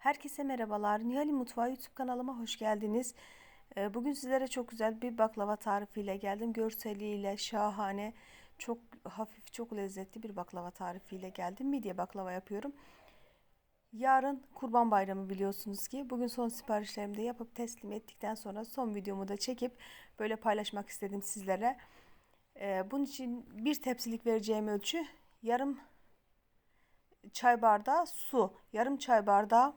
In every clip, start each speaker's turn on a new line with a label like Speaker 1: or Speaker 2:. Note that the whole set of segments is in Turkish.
Speaker 1: Herkese merhabalar. Nihal'in Mutfağı YouTube kanalıma hoş geldiniz. Ee, Bugün sizlere çok güzel bir baklava tarifiyle geldim. Görseliyle şahane, çok hafif, çok lezzetli bir baklava tarifiyle geldim. Midye baklava yapıyorum. Yarın Kurban Bayramı biliyorsunuz ki. Bugün son siparişlerimi de yapıp teslim ettikten sonra son videomu da çekip böyle paylaşmak istedim sizlere. Ee, Bunun için bir tepsilik vereceğim ölçü yarım çay bardağı su, yarım çay bardağı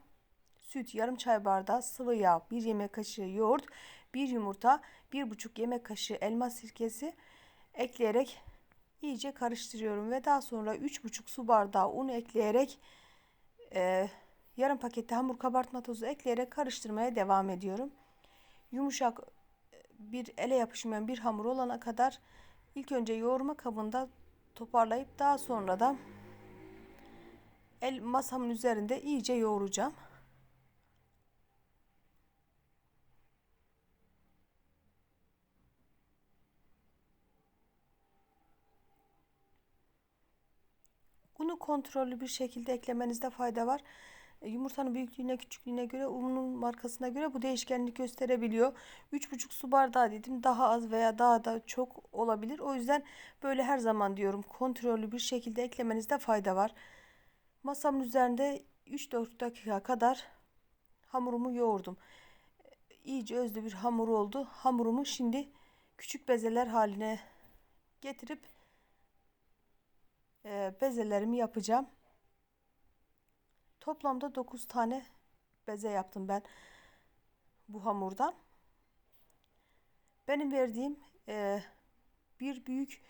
Speaker 1: süt, yarım çay bardağı sıvı yağ, bir yemek kaşığı yoğurt, bir yumurta, bir buçuk yemek kaşığı elma sirkesi ekleyerek iyice karıştırıyorum ve daha sonra üç buçuk su bardağı un ekleyerek e, yarım pakette hamur kabartma tozu ekleyerek karıştırmaya devam ediyorum. Yumuşak bir ele yapışmayan bir hamur olana kadar ilk önce yoğurma kabında toparlayıp daha sonra da el masamın üzerinde iyice yoğuracağım. Kontrollü bir şekilde eklemenizde fayda var. E, yumurtanın büyüklüğüne, küçüklüğüne göre, unun markasına göre bu değişkenlik gösterebiliyor. 3,5 su bardağı dedim. Daha az veya daha da çok olabilir. O yüzden böyle her zaman diyorum kontrollü bir şekilde eklemenizde fayda var. Masamın üzerinde 3-4 dakika kadar hamurumu yoğurdum. İyice özlü bir hamur oldu. Hamurumu şimdi küçük bezeler haline getirip e, bezelerimi yapacağım. Toplamda 9 tane beze yaptım ben bu hamurdan. Benim verdiğim e, bir büyük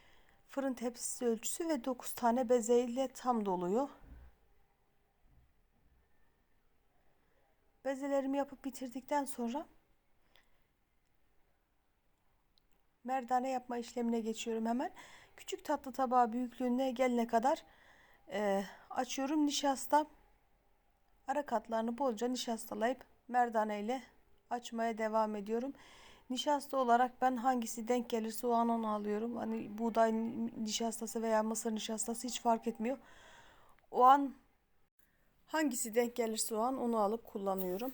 Speaker 1: fırın tepsisi ölçüsü ve 9 tane bezeyle tam doluyor. Bezelerimi yapıp bitirdikten sonra merdane yapma işlemine geçiyorum hemen. Küçük tatlı tabağı büyüklüğüne gelene kadar e, açıyorum. Nişasta ara katlarını bolca nişastalayıp merdane ile açmaya devam ediyorum. Nişasta olarak ben hangisi denk gelirse o an onu alıyorum. Hani buğday nişastası veya mısır nişastası hiç fark etmiyor. O an hangisi denk gelirse o an onu alıp kullanıyorum.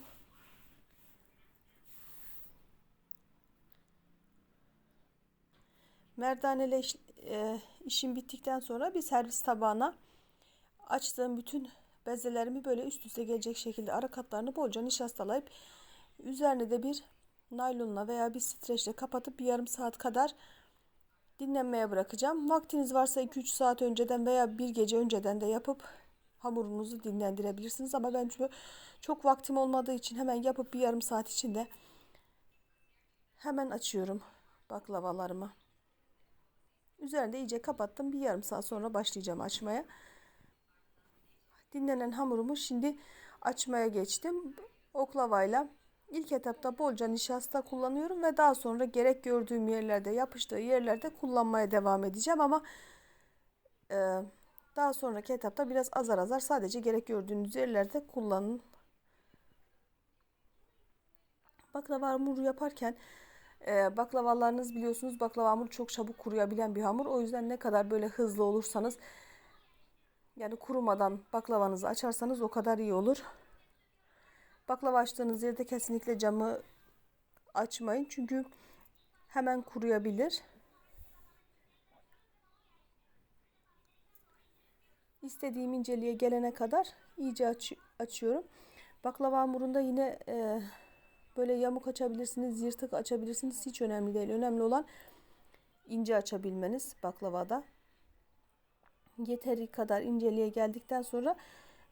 Speaker 1: Merdanele iş, e, işim bittikten sonra bir servis tabağına açtığım bütün bezelerimi böyle üst üste gelecek şekilde ara katlarını bolca nişastalayıp üzerine de bir naylonla veya bir streçle kapatıp bir yarım saat kadar dinlenmeye bırakacağım. Vaktiniz varsa 2-3 saat önceden veya bir gece önceden de yapıp hamurunuzu dinlendirebilirsiniz. Ama ben çünkü çok vaktim olmadığı için hemen yapıp bir yarım saat içinde hemen açıyorum baklavalarımı. Üzerinde iyice kapattım. Bir yarım saat sonra başlayacağım açmaya. Dinlenen hamurumu şimdi açmaya geçtim. Oklavayla ilk etapta bolca nişasta kullanıyorum ve daha sonra gerek gördüğüm yerlerde yapıştığı yerlerde kullanmaya devam edeceğim ama e, daha sonraki etapta biraz azar azar sadece gerek gördüğünüz yerlerde kullanın. Baklava hamuru yaparken e, baklavalarınız biliyorsunuz baklava hamuru çok çabuk kuruyabilen bir hamur. O yüzden ne kadar böyle hızlı olursanız yani kurumadan baklavanızı açarsanız o kadar iyi olur. Baklava açtığınız yerde kesinlikle camı açmayın. Çünkü hemen kuruyabilir. İstediğim inceliğe gelene kadar iyice aç, açıyorum. Baklava hamurunda yine e, böyle yamuk açabilirsiniz, yırtık açabilirsiniz. Hiç önemli değil. Önemli olan ince açabilmeniz baklavada. Yeteri kadar inceliğe geldikten sonra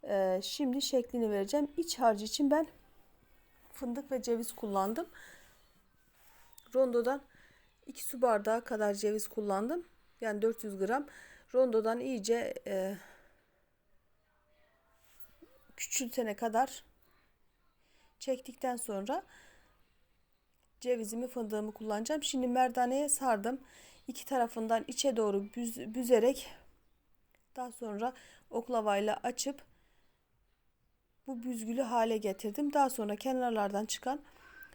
Speaker 1: e, şimdi şeklini vereceğim. İç harcı için ben fındık ve ceviz kullandım. Rondodan 2 su bardağı kadar ceviz kullandım. Yani 400 gram. Rondodan iyice e, küçültene kadar çektikten sonra cevizimi fındığımı kullanacağım. Şimdi merdaneye sardım. İki tarafından içe doğru büz, büzerek daha sonra oklavayla açıp bu büzgülü hale getirdim. Daha sonra kenarlardan çıkan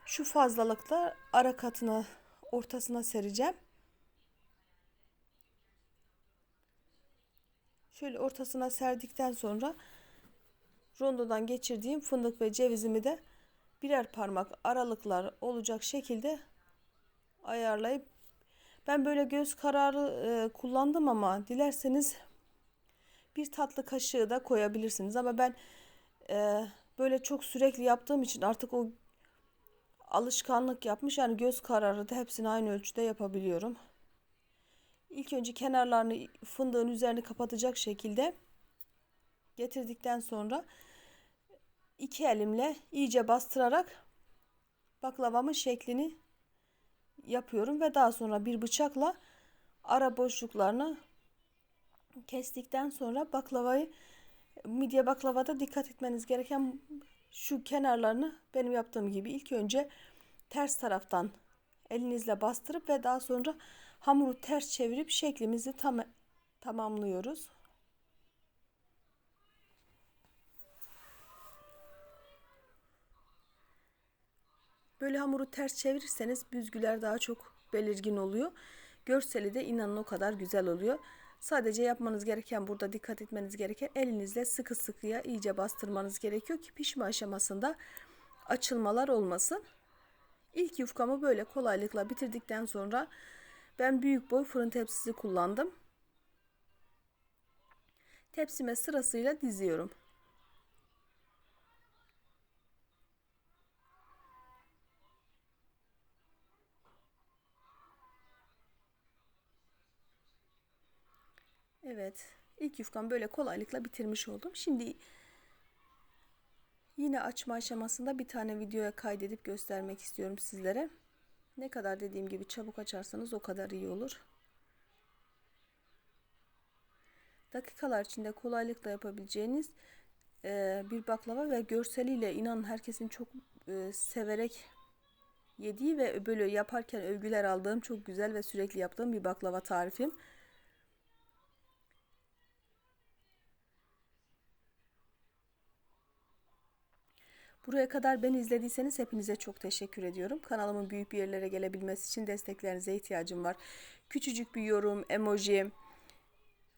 Speaker 1: şu fazlalıkla ara katına ortasına sereceğim. Şöyle ortasına serdikten sonra rondodan geçirdiğim fındık ve cevizimi de birer parmak aralıklar olacak şekilde ayarlayıp ben böyle göz kararı e, kullandım ama dilerseniz bir tatlı kaşığı da koyabilirsiniz ama ben e, böyle çok sürekli yaptığım için artık o alışkanlık yapmış yani göz kararı da hepsini aynı ölçüde yapabiliyorum. İlk önce kenarlarını fındığın üzerini kapatacak şekilde getirdikten sonra iki elimle iyice bastırarak baklavamın şeklini yapıyorum ve daha sonra bir bıçakla ara boşluklarını kestikten sonra baklavayı midye baklavada dikkat etmeniz gereken şu kenarlarını benim yaptığım gibi ilk önce ters taraftan elinizle bastırıp ve daha sonra hamuru ters çevirip şeklimizi tam tamamlıyoruz. Böyle hamuru ters çevirirseniz büzgüler daha çok belirgin oluyor. Görseli de inanın o kadar güzel oluyor. Sadece yapmanız gereken burada dikkat etmeniz gereken elinizle sıkı sıkıya iyice bastırmanız gerekiyor ki pişme aşamasında açılmalar olmasın. İlk yufkamı böyle kolaylıkla bitirdikten sonra ben büyük boy fırın tepsisi kullandım. Tepsime sırasıyla diziyorum. Evet. ilk yufkamı böyle kolaylıkla bitirmiş oldum. Şimdi yine açma aşamasında bir tane videoya kaydedip göstermek istiyorum sizlere. Ne kadar dediğim gibi çabuk açarsanız o kadar iyi olur. Dakikalar içinde kolaylıkla yapabileceğiniz e, bir baklava ve görseliyle inanın herkesin çok e, severek yediği ve böyle yaparken övgüler aldığım çok güzel ve sürekli yaptığım bir baklava tarifim. Buraya kadar beni izlediyseniz hepinize çok teşekkür ediyorum. Kanalımın büyük bir yerlere gelebilmesi için desteklerinize ihtiyacım var. Küçücük bir yorum, emoji,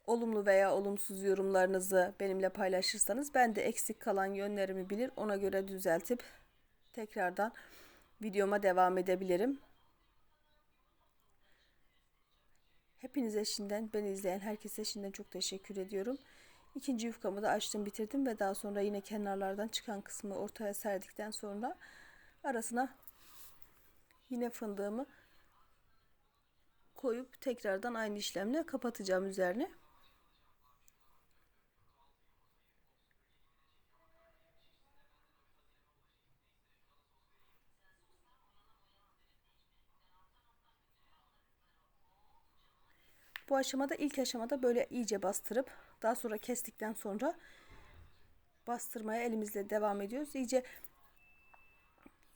Speaker 1: olumlu veya olumsuz yorumlarınızı benimle paylaşırsanız ben de eksik kalan yönlerimi bilir ona göre düzeltip tekrardan videoma devam edebilirim. Hepinize şimdiden beni izleyen herkese şimdiden çok teşekkür ediyorum. İkinci yufkamı da açtım bitirdim ve daha sonra yine kenarlardan çıkan kısmı ortaya serdikten sonra arasına yine fındığımı koyup tekrardan aynı işlemle kapatacağım üzerine. Bu aşamada ilk aşamada böyle iyice bastırıp daha sonra kestikten sonra bastırmaya elimizle devam ediyoruz. İyice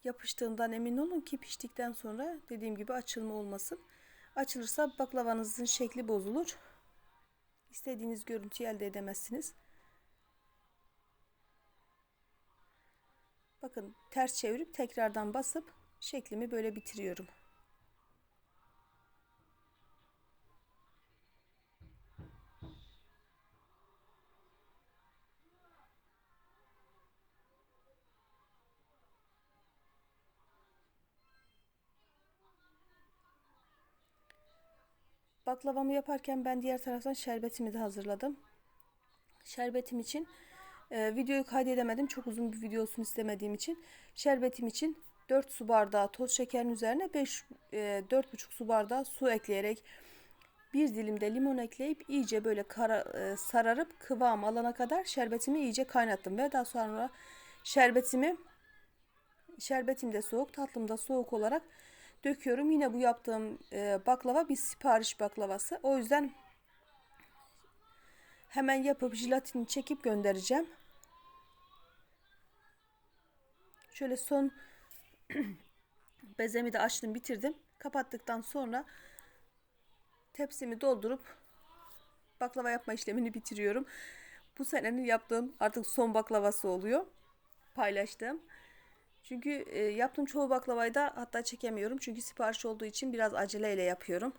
Speaker 1: yapıştığından emin olun ki piştikten sonra dediğim gibi açılma olmasın. Açılırsa baklavanızın şekli bozulur. İstediğiniz görüntüyü elde edemezsiniz. Bakın ters çevirip tekrardan basıp şeklimi böyle bitiriyorum. Baklavamı yaparken ben diğer taraftan şerbetimi de hazırladım. Şerbetim için e, videoyu kaydedemedim. Çok uzun bir video olsun istemediğim için. Şerbetim için 4 su bardağı toz şekerin üzerine 5 e, 4,5 su bardağı su ekleyerek bir dilim de limon ekleyip iyice böyle kara, e, sararıp kıvam alana kadar şerbetimi iyice kaynattım ve daha sonra şerbetimi şerbetim de soğuk tatlım da soğuk olarak döküyorum. Yine bu yaptığım e, baklava bir sipariş baklavası. O yüzden hemen yapıp jilatini çekip göndereceğim. Şöyle son bezemi de açtım bitirdim. Kapattıktan sonra tepsimi doldurup baklava yapma işlemini bitiriyorum. Bu senenin yaptığım artık son baklavası oluyor. Paylaştım. Çünkü e, yaptığım çoğu baklavayı da hatta çekemiyorum. Çünkü sipariş olduğu için biraz aceleyle yapıyorum.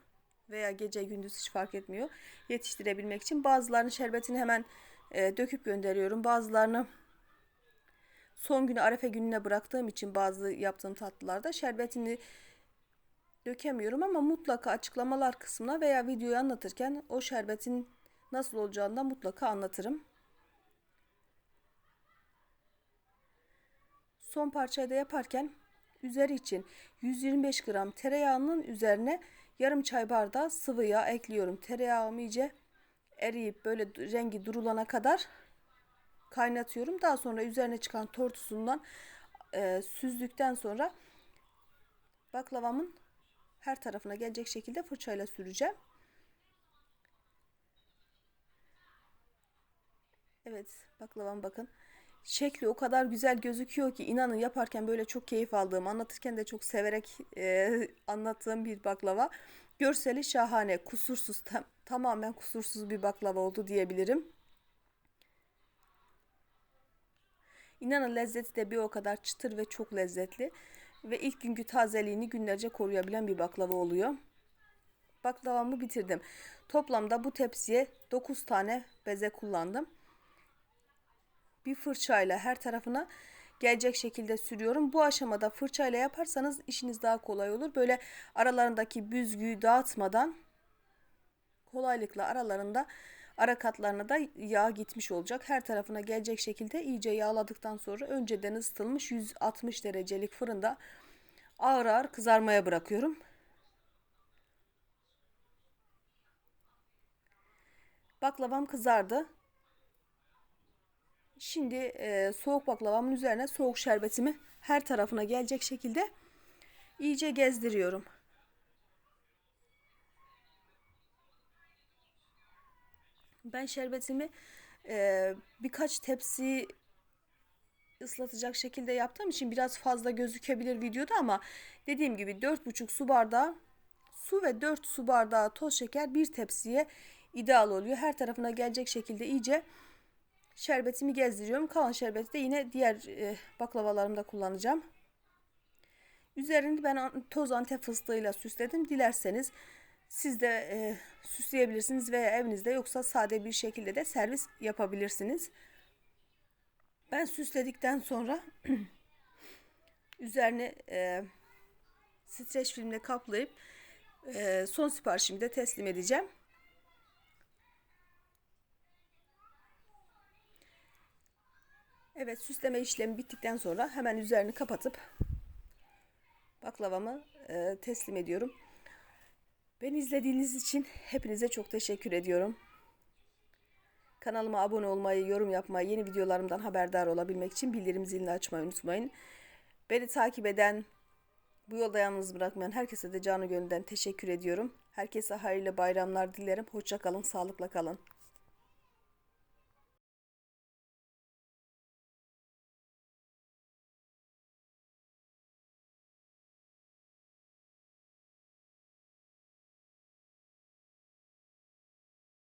Speaker 1: Veya gece gündüz hiç fark etmiyor. Yetiştirebilmek için. Bazılarının şerbetini hemen e, döküp gönderiyorum. Bazılarını son günü arefe gününe bıraktığım için bazı yaptığım tatlılarda şerbetini dökemiyorum ama mutlaka açıklamalar kısmına veya videoyu anlatırken o şerbetin nasıl olacağını da mutlaka anlatırım. Son parçayı da yaparken üzeri için 125 gram tereyağının üzerine yarım çay bardağı sıvı yağ ekliyorum. Tereyağım iyice eriyip böyle rengi durulana kadar kaynatıyorum. Daha sonra üzerine çıkan tortusundan e, süzdükten sonra baklavamın her tarafına gelecek şekilde fırçayla süreceğim. Evet baklavam bakın. Şekli o kadar güzel gözüküyor ki inanın yaparken böyle çok keyif aldığım, anlatırken de çok severek e, anlattığım bir baklava. Görseli şahane, kusursuz, tam, tamamen kusursuz bir baklava oldu diyebilirim. İnanın lezzeti de bir o kadar çıtır ve çok lezzetli. Ve ilk günkü tazeliğini günlerce koruyabilen bir baklava oluyor. Baklavamı bitirdim. Toplamda bu tepsiye 9 tane beze kullandım bir fırçayla her tarafına gelecek şekilde sürüyorum. Bu aşamada fırçayla yaparsanız işiniz daha kolay olur. Böyle aralarındaki büzgüyü dağıtmadan kolaylıkla aralarında ara katlarına da yağ gitmiş olacak. Her tarafına gelecek şekilde iyice yağladıktan sonra önceden ısıtılmış 160 derecelik fırında ağır ağır kızarmaya bırakıyorum. Baklavam kızardı. Şimdi e, soğuk baklavamın üzerine soğuk şerbetimi her tarafına gelecek şekilde iyice gezdiriyorum. Ben şerbetimi e, birkaç tepsi ıslatacak şekilde yaptığım için biraz fazla gözükebilir videoda ama dediğim gibi 4,5 su bardağı su ve 4 su bardağı toz şeker bir tepsiye ideal oluyor. Her tarafına gelecek şekilde iyice şerbetimi gezdiriyorum. Kalan şerbeti de yine diğer e, baklavalarımda kullanacağım. Üzerini ben toz antep fıstığıyla süsledim. Dilerseniz siz de e, süsleyebilirsiniz veya evinizde yoksa sade bir şekilde de servis yapabilirsiniz. Ben süsledikten sonra üzerine e, streç filmle kaplayıp e, son siparişimi de teslim edeceğim. Evet süsleme işlemi bittikten sonra hemen üzerini kapatıp baklavamı e, teslim ediyorum. Beni izlediğiniz için hepinize çok teşekkür ediyorum. Kanalıma abone olmayı, yorum yapmayı, yeni videolarımdan haberdar olabilmek için bildirim zilini açmayı unutmayın. Beni takip eden, bu yolda yalnız bırakmayan herkese de canı gönülden teşekkür ediyorum. Herkese hayırlı bayramlar dilerim. Hoşça kalın, sağlıkla kalın.